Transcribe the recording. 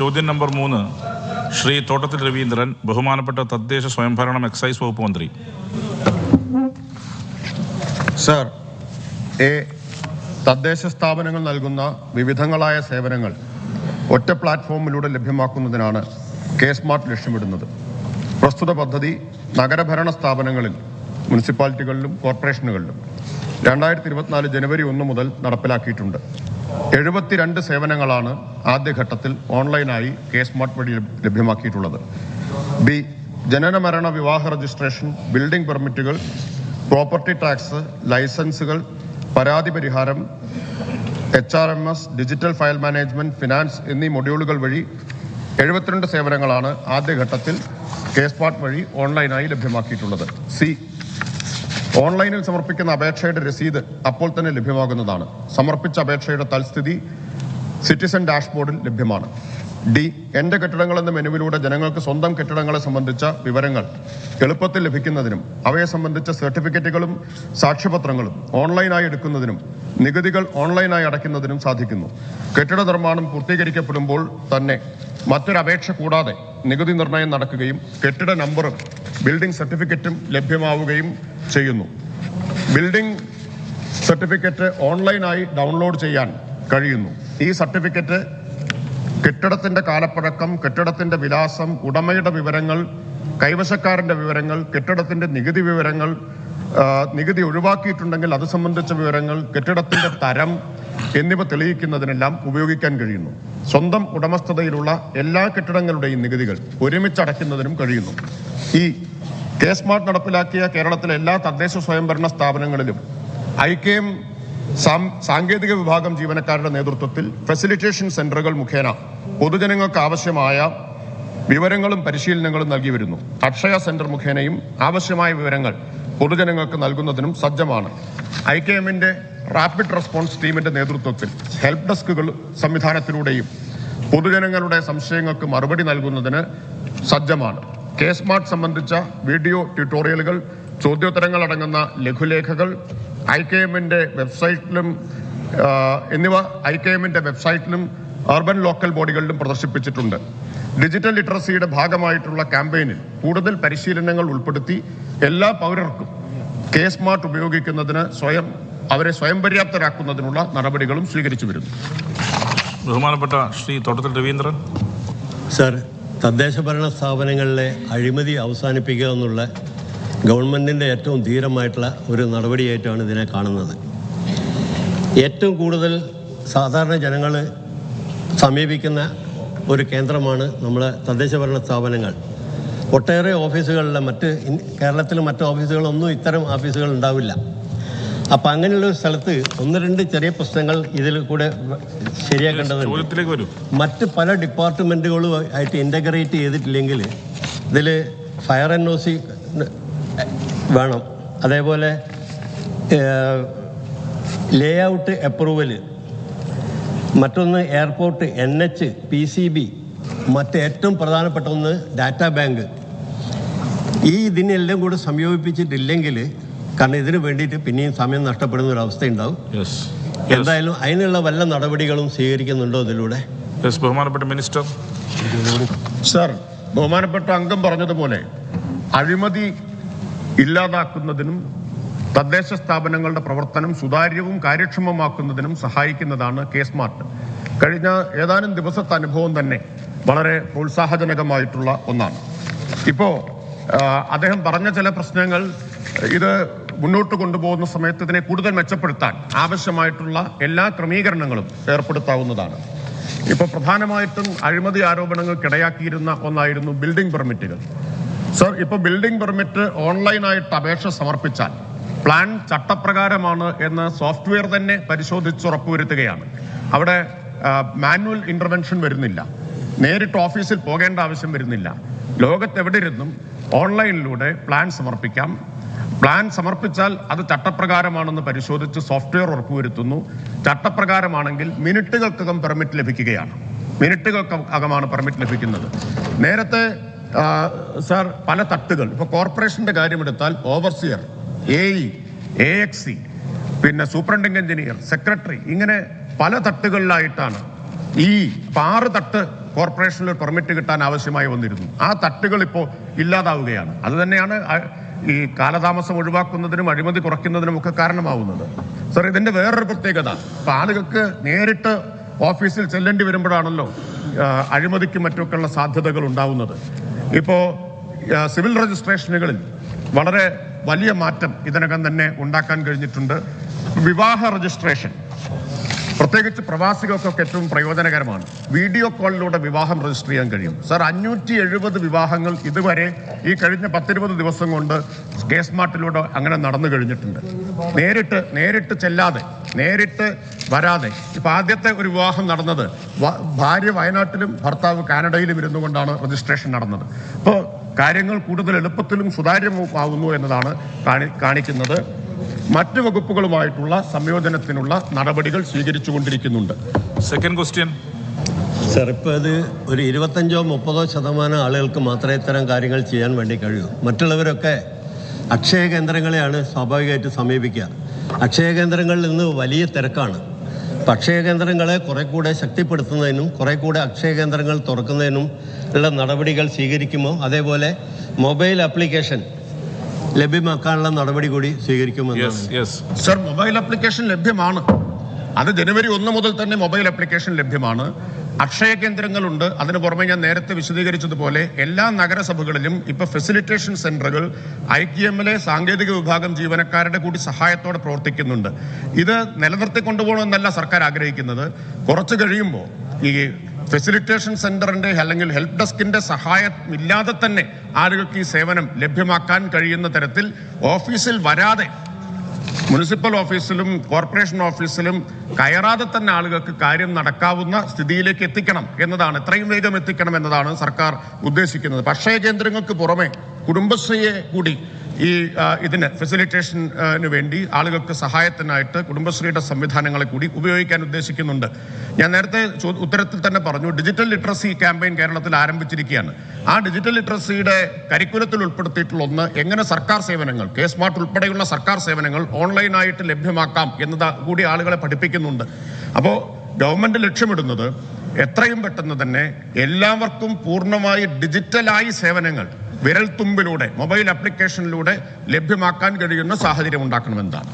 ചോദ്യം നമ്പർ മൂന്ന്. ശ്രീ തോട്ടത്തിൽ രവീന്ദ്രൻ ബഹുമാനപ്പെട്ട തദ്ദേശ സ്വയംഭരണം എക്സൈസ് വകുപ്പ് മന്ത്രി. സർ എ തദ്ദേശ സ്ഥാപനങ്ങൾ നൽകുന്ന വിവിധങ്ങളായ സേവനങ്ങൾ ഒറ്റ പ്ലാറ്റ്ഫോമിലൂടെ ലഭ്യമാക്കുന്നതിനാണ് കെ സ്മാർട്ട് ലക്ഷ്യമിടുന്നത്. പ്രസ്തുത പദ്ധതി നഗരഭരണ സ്ഥാപനങ്ങളിൽ മുനിസിപ്പാലിറ്റികളിലും കോർപ്പറേഷനുകളിലും രണ്ടായിരത്തി ഇരുപത്തിനാല് ജനുവരി ഒന്ന് മുതൽ നടപ്പിലാക്കിയിട്ടുണ്ട്. എഴുപത്തിരണ്ട് സേവനങ്ങളാണ് ആദ്യഘട്ടത്തിൽ ഓൺലൈനായി കെ സ്മാർട്ട് വഴി ലഭ്യമാക്കിയിട്ടുള്ളത്. ബി ജനന മരണ വിവാഹ രജിസ്ട്രേഷൻ ബിൽഡിംഗ് പെർമിറ്റുകൾ പ്രോപ്പർട്ടി ടാക്സ് ലൈസൻസുകൾ പരാതി പരിഹാരം H R M S digital file management finance എന്നീ മൊഡ്യൂളുകൾ വഴി എഴുപത്തിരണ്ട് സേവനങ്ങളാണ് ആദ്യഘട്ടത്തിൽ കെ സ്മാർട്ട് വഴി ഓൺലൈനായി ലഭ്യമാക്കിയിട്ടുള്ളത്. സി ഓൺലൈനിൽ സമർപ്പിക്കുന്ന അപേക്ഷയുടെ രസീത് അപ്പോൾ തന്നെ ലഭ്യമാകുന്നതാണ്. സമർപ്പിച്ച അപേക്ഷയുടെ തൽസ്ഥിതി സിറ്റിസൺ ഡാഷ്ബോർഡിൽ ലഭ്യമാണ്. ഡി എന്റെ കെട്ടിടങ്ങൾ എന്ന മെനുവിലൂടെ ജനങ്ങൾക്ക് സ്വന്തം കെട്ടിടങ്ങളെ സംബന്ധിച്ച വിവരങ്ങൾ എളുപ്പത്തിൽ ലഭിക്കുന്നതിനും അവയെ സംബന്ധിച്ച സർട്ടിഫിക്കറ്റുകളും സാക്ഷ്യപത്രങ്ങളും ഓൺലൈനായി എടുക്കുന്നതിനും നികുതികൾ ഓൺലൈനായി അടയ്ക്കുന്നതിനും സാധിക്കുന്നു. കെട്ടിട നിർമ്മാണം പൂർത്തീകരിക്കപ്പെടുമ്പോൾ തന്നെ മറ്റൊരു അപേക്ഷ കൂടാതെ നികുതി നിർണയം നടക്കുകയും കെട്ടിട നമ്പറും ബിൽഡിംഗ് സർട്ടിഫിക്കറ്റും ലഭ്യമാവുകയും ചെയ്യുന്നു. ബിൽഡിംഗ് സർട്ടിഫിക്കറ്റ് ഓൺലൈനായി ഡൗൺലോഡ് ചെയ്യാൻ കഴിയുന്നു. ഈ സർട്ടിഫിക്കറ്റ് കെട്ടിടത്തിന്റെ കാലപ്പഴക്കം കെട്ടിടത്തിന്റെ വിലാസം ഉടമയുടെ വിവരങ്ങൾ കൈവശക്കാരന്റെ വിവരങ്ങൾ കെട്ടിടത്തിന്റെ നികുതി വിവരങ്ങൾ നികുതി ഒഴിവാക്കിയിട്ടുണ്ടെങ്കിൽ അത് സംബന്ധിച്ച വിവരങ്ങൾ കെട്ടിടത്തിന്റെ തരം എന്നിവ തെളിയിക്കുന്നതിനെല്ലാം ഉപയോഗിക്കാൻ കഴിയുന്നു. സ്വന്തം ഉടമസ്ഥതയിലുള്ള എല്ലാ കെട്ടിടങ്ങളുടെയും നികുതികൾ ഒരുമിച്ച് അടയ്ക്കുന്നതിനും കഴിയുന്നു. ഈ കെ സ്മാർട്ട് നടപ്പിലാക്കിയ കേരളത്തിലെ എല്ലാ തദ്ദേശ സ്വയംഭരണ സ്ഥാപനങ്ങളിലും ഐക്യം സാങ്കേതിക വിഭാഗം ജീവനക്കാരുടെ നേതൃത്വത്തിൽ ഫെസിലിറ്റേഷൻ സെന്ററുകൾ മുഖേന പൊതുജനങ്ങൾക്ക് ആവശ്യമായ വിവരങ്ങളും പരിശീലനങ്ങളും നൽകി വരുന്നു. അക്ഷയ സെന്റർ മുഖേനയും ആവശ്യമായ വിവരങ്ങൾ പൊതുജനങ്ങൾക്ക് നൽകുന്നതിനും സജ്ജമാണ്. ഐ കെ എമ്മിന്റെ റാപ്പിഡ് റെസ്പോൺസ് ടീമിന്റെ നേതൃത്വത്തിൽ ഹെൽപ്പ് ഡെസ്കുകൾ സംവിധാനത്തിലൂടെയും പൊതുജനങ്ങളുടെ സംശയങ്ങൾക്ക് മറുപടി നൽകുന്നതിന് സജ്ജമാണ്. കെ സ്മാർട്ട് സംബന്ധിച്ച വീഡിയോ ട്യൂട്ടോറിയലുകൾ ചോദ്യോത്തരങ്ങൾ അടങ്ങുന്ന ലഘുലേഖകൾ ഐ കെ എമ്മിന്റെ വെബ്സൈറ്റിലും എന്നിവ ഐ കെ എമ്മിന്റെ വെബ്സൈറ്റിലും അർബൻ ലോക്കൽ ബോഡികളിലും പ്രദർശിപ്പിച്ചിട്ടുണ്ട്. ഡിജിറ്റൽ ലിറ്ററസിയുടെ ഭാഗമായിട്ടുള്ള ക്യാമ്പയിനിൽ കൂടുതൽ പരിശീലനങ്ങൾ ഉൾപ്പെടുത്തി എല്ലാ പൗരർക്കും കെ സ്മാർട്ട് ഉപയോഗിക്കുന്നതിന് സ്വയം അവരെ സ്വയം പര്യാപ്തരാക്കുന്നതിനുള്ള നടപടികളും സ്വീകരിച്ചു വരുന്നു. ബഹുമാനപ്പെട്ട ശ്രീ തോട്ടത്തിൽ രവീന്ദ്രൻ. സർ തദ്ദേശ ഭരണ സ്ഥാപനങ്ങളിലെ അഴിമതി അവസാനിപ്പിക്കുക എന്നുള്ള ഗവൺമെന്റിന്റെ ഏറ്റവും ധീരമായിട്ടുള്ള ഒരു നടപടിയായിട്ടാണ് ഇതിനെ കാണുന്നത്. ഏറ്റവും കൂടുതൽ സാധാരണ ജനങ്ങൾ സമീപിക്കുന്ന ഒരു കേന്ദ്രമാണ് നമ്മളെ തദ്ദേശ ഭരണ സ്ഥാപനങ്ങൾ. ഒട്ടേറെ ഓഫീസുകളിലെ മറ്റ് കേരളത്തിലെ മറ്റ് ഓഫീസുകളൊന്നും ഇത്തരം ഓഫീസുകൾ ഉണ്ടാവില്ല. അപ്പം അങ്ങനെയുള്ള ഒരു സ്ഥലത്ത് ഒന്ന് രണ്ട് ചെറിയ പ്രശ്നങ്ങൾ ഇതിൽ കൂടെ ശരിയാക്കേണ്ടതുണ്ട്. വരൂ. മറ്റ് പല ഡിപ്പാർട്ട്മെന്റുകളും ആയിട്ട് ഇന്റഗ്രേറ്റ് ചെയ്തിട്ടില്ലെങ്കിൽ ഇതിൽ ഫയർ എൻ ഒ സി വേണം. അതേപോലെ ലേ ഔട്ട് അപ്രൂവൽ മറ്റൊന്ന് airport N H P C B മറ്റ് ഏറ്റവും പ്രധാനപ്പെട്ട ഒന്ന് ഡാറ്റാ ബാങ്ക്. ഈ ഇതിനെല്ലാം കൂടെ സംയോജിപ്പിച്ചിട്ടില്ലെങ്കിൽ കാരണം ഇതിന് വേണ്ടിയിട്ട് പിന്നെയും സമയം നഷ്ടപ്പെടുന്ന ഒരു അവസ്ഥയുണ്ടാവും. എന്തായാലും അതിനുള്ള വല്ല നടപടികളും സ്വീകരിക്കുന്നുണ്ടോ ഇതിലൂടെ യെസ് ബഹുമാനപ്പെട്ട മിനിസ്റ്റർ സർ ബഹുമാനപ്പെട്ട അംഗം പറഞ്ഞതുപോലെ അഴിമതി ഇല്ലാതാക്കുന്നതിനും തദ്ദേശ സ്ഥാപനങ്ങളുടെ പ്രവർത്തനം സുതാര്യവും കാര്യക്ഷമമാക്കുന്നതിനും സഹായിക്കുന്നതാണ് കെ സ്മാർട്ട്. കഴിഞ്ഞ ഏതാനും ദിവസത്തെ അനുഭവം തന്നെ വളരെ പ്രോത്സാഹജനകമായിട്ടുള്ള ഒന്നാണ്. ഇപ്പോ അദ്ദേഹം പറഞ്ഞ ചില പ്രശ്നങ്ങൾ ഇത് മുന്നോട്ട് കൊണ്ടുപോകുന്ന സമയത്ത് ഇതിനെ കൂടുതൽ മെച്ചപ്പെടുത്താൻ ആവശ്യമായിട്ടുള്ള എല്ലാ ക്രമീകരണങ്ങളും ഏർപ്പെടുത്താവുന്നതാണ്. ഇപ്പൊ പ്രധാനമായിട്ടും അഴിമതി ആരോപണങ്ങൾക്കിടയാക്കിയിരുന്ന ഒന്നായിരുന്നു ബിൽഡിംഗ് പെർമിറ്റുകൾ. സർ ഇപ്പൊ ബിൽഡിംഗ് പെർമിറ്റ് ഓൺലൈനായിട്ട് അപേക്ഷ സമർപ്പിച്ചാൽ പ്ലാൻ ചട്ടപ്രകാരമാണ് എന്ന് സോഫ്റ്റ്വെയർ തന്നെ പരിശോധിച്ച് ഉറപ്പുവരുത്തുകയാണ് അവിടെ മാനുവൽ ഇന്റർവെൻഷൻ വരുന്നില്ല. നേരിട്ട് ഓഫീസിൽ പോകേണ്ട ആവശ്യം വരുന്നില്ല. ലോകത്തെവിടെ ഇരുന്നും ഓൺലൈനിലൂടെ പ്ലാൻ സമർപ്പിക്കാം. പ്ലാൻ സമർപ്പിച്ചാൽ അത് ചട്ടപ്രകാരമാണെന്ന് പരിശോധിച്ച് സോഫ്റ്റ്വെയർ ഉറപ്പുവരുത്തുന്നു. ചട്ടപ്രകാരമാണെങ്കിൽ മിനിറ്റുകൾക്കകം പെർമിറ്റ് ലഭിക്കുകയാണ്. മിനിറ്റുകൾക്ക് അകമാണ് പെർമിറ്റ് ലഭിക്കുന്നത്. നേരത്തെ സർ പല തട്ടുകൾ. ഇപ്പൊ കോർപ്പറേഷന്റെ കാര്യമെടുത്താൽ overseer A E A X C പിന്നെ സൂപ്രണ്ടിങ് എഞ്ചിനീയർ സെക്രട്ടറി ഇങ്ങനെ പല തട്ടുകളിലായിട്ടാണ് ഈ ആറ് തട്ട് കോർപ്പറേഷനിൽ ഒരു പെർമിറ്റ് കിട്ടാൻ ആവശ്യമായി വന്നിരുന്നു. ആ തട്ടുകൾ ഇപ്പോൾ ഇല്ലാതാവുകയാണ്. അതുതന്നെയാണ് ഈ കാലതാമസം ഒഴിവാക്കുന്നതിനും അഴിമതി കുറയ്ക്കുന്നതിനും ഒക്കെ കാരണമാവുന്നത്. സർ ഇതിന്റെ വേറൊരു പ്രത്യേകത ഇപ്പം ആളുകൾക്ക് നേരിട്ട് ഓഫീസിൽ ചെല്ലേണ്ടി വരുമ്പോഴാണല്ലോ അഴിമതിക്ക് മറ്റുമൊക്കെയുള്ള സാധ്യതകൾ ഉണ്ടാവുന്നത്. ഇപ്പോൾ സിവിൽ രജിസ്ട്രേഷനുകളിൽ വളരെ വലിയ മാറ്റം ഇതിനകം തന്നെ ഉണ്ടാക്കാൻ കഴിഞ്ഞിട്ടുണ്ട്. വിവാഹ രജിസ്ട്രേഷൻ. പ്രത്യേകിച്ച് പ്രവാസികൾക്കൊക്കെ ഏറ്റവും പ്രയോജനകരമാണ്. വീഡിയോ കോളിലൂടെ വിവാഹം രജിസ്റ്റർ ചെയ്യാൻ കഴിയും. സാർ അഞ്ഞൂറ്റി എഴുപത് വിവാഹങ്ങൾ ഇതുവരെ ഈ കഴിഞ്ഞ പത്തിരുപത് ദിവസം കൊണ്ട് കെ സ്മാർട്ടിലൂടെ അങ്ങനെ നടന്നു കഴിഞ്ഞിട്ടുണ്ട്. നേരിട്ട് നേരിട്ട് ചെല്ലാതെ നേരിട്ട് വരാതെ. ഇപ്പം ആദ്യത്തെ ഒരു വിവാഹം നടന്നത് ഭാര്യ വയനാട്ടിലും ഭർത്താവ് കാനഡയിലും ഇരുന്നു കൊണ്ടാണ് രജിസ്ട്രേഷൻ നടന്നത്. അപ്പോൾ കാര്യങ്ങൾ കൂടുതൽ എളുപ്പത്തിലും സുതാര്യമാകുന്നു എന്നതാണ് കാണി കാണിക്കുന്നത്. മറ്റ് വകുപ്പുകളുമായിട്ടുള്ള സംയോജനത്തിനുള്ള നടപടികൾ സ്വീകരിച്ചുകൊണ്ടിരിക്കുന്നുണ്ട്. സെക്കൻഡ് ക്വസ്റ്റ്യൻ സാർ ഇപ്പോൾ ഇത് ഒരു ഇരുപത്തഞ്ചോ മുപ്പതോ ശതമാനം ആളുകൾക്ക് മാത്രമേ ഇത്തരം കാര്യങ്ങൾ ചെയ്യാൻ വേണ്ടി കഴിയൂ. മറ്റുള്ളവരൊക്കെ അക്ഷയ കേന്ദ്രങ്ങളെയാണ് സ്വാഭാവികമായിട്ട് സമീപിക്കുക. അക്ഷയ കേന്ദ്രങ്ങളിൽ നിന്ന് വലിയ തിരക്കാണ്. അപ്പം അക്ഷയ കേന്ദ്രങ്ങളെ കുറെ കൂടെ ശക്തിപ്പെടുത്തുന്നതിനും കുറെ കൂടെ അക്ഷയ കേന്ദ്രങ്ങൾ തുറക്കുന്നതിനും ഉള്ള നടപടികൾ സ്വീകരിക്കുമോ? അതേപോലെ മൊബൈൽ ആപ്ലിക്കേഷൻ ലഭ്യമാക്കാനുള്ള നടപടി കൂടി സ്വീകരിക്കുമെന്ന് yes yes sir mobile application ലഭ്യമാണ്. അത് ജനുവരി ഒന്ന് മുതൽ തന്നെ മൊബൈൽ ആപ്ലിക്കേഷൻ ലഭ്യമാണ്. അക്ഷയ കേന്ദ്രങ്ങളുണ്ട്. അതിന് പുറമെ ഞാൻ നേരത്തെ വിശദീകരിച്ചതുപോലെ എല്ലാ നഗരസഭകളിലും ഇപ്പൊ ഫെസിലിറ്റേഷൻ സെന്ററുകൾ ഐ ടി എമ്മിലെ സാങ്കേതിക വിഭാഗം ജീവനക്കാരുടെ കൂടി സഹായത്തോടെ പ്രവർത്തിക്കുന്നുണ്ട്. ഇത് നിലനിർത്തി കൊണ്ടുപോകണമെന്നല്ല സർക്കാർ ആഗ്രഹിക്കുന്നത്. കുറച്ച് കഴിയുമ്പോൾ ഈ ഫെസിലിറ്റേഷൻ സെന്ററിന്റെ അല്ലെങ്കിൽ ഹെൽപ്പ് ഡെസ്കിന്റെ സഹായം ഇല്ലാതെ തന്നെ ആളുകൾക്ക് ഈ സേവനം ലഭ്യമാക്കാൻ കഴിയുന്ന തരത്തിൽ ഓഫീസിൽ വരാതെ മുനിസിപ്പൽ ഓഫീസിലും കോർപ്പറേഷൻ ഓഫീസിലും കയറാതെ തന്നെ ആളുകൾക്ക് കാര്യം നടക്കാവുന്ന സ്ഥിതിയിലേക്ക് എത്തിക്കണം എന്നതാണ്. എത്രയും വേഗം എത്തിക്കണം എന്നതാണ് സർക്കാർ ഉദ്ദേശിക്കുന്നത്. പക്ഷേ കേന്ദ്രങ്ങൾക്ക് പുറമെ കുടുംബശ്രീയെ കൂടി ഈ ഇതിന് ഫെസിലിറ്റേഷന് വേണ്ടി ആളുകൾക്ക് സഹായത്തിനായിട്ട് കുടുംബശ്രീയുടെ സംവിധാനങ്ങളെ കൂടി ഉപയോഗിക്കാൻ ഉദ്ദേശിക്കുന്നുണ്ട്. ഞാൻ നേരത്തെ ഉത്തരത്തിൽ തന്നെ പറഞ്ഞു ഡിജിറ്റൽ ലിറ്ററസി ക്യാമ്പയിൻ കേരളത്തിൽ ആരംഭിച്ചിരിക്കുകയാണ്. ആ ഡിജിറ്റൽ ലിറ്ററസിയുടെ കരിക്കുലത്തിൽ ഉൾപ്പെടുത്തിയിട്ടുള്ള ഒന്ന് എങ്ങനെ സർക്കാർ സേവനങ്ങൾ കെ സ്മാർട്ട് ഉൾപ്പെടെയുള്ള സർക്കാർ സേവനങ്ങൾ ഓൺലൈനായിട്ട് ലഭ്യമാക്കാം എന്നത് കൂടി ആളുകളെ പഠിപ്പിക്കുന്നുണ്ട്. അപ്പോൾ ഗവൺമെന്റ് ലക്ഷ്യമിടുന്നത് എത്രയും പെട്ടെന്ന് തന്നെ എല്ലാവർക്കും പൂർണമായി ഡിജിറ്റലായി സേവനങ്ങൾ വിരൽത്തുമ്പിലൂടെ മൊബൈൽ ആപ്ലിക്കേഷനിലൂടെ ലഭ്യമാക്കാൻ കഴിയുന്ന സാഹചര്യം ഉണ്ടാക്കണമെന്നാണ്.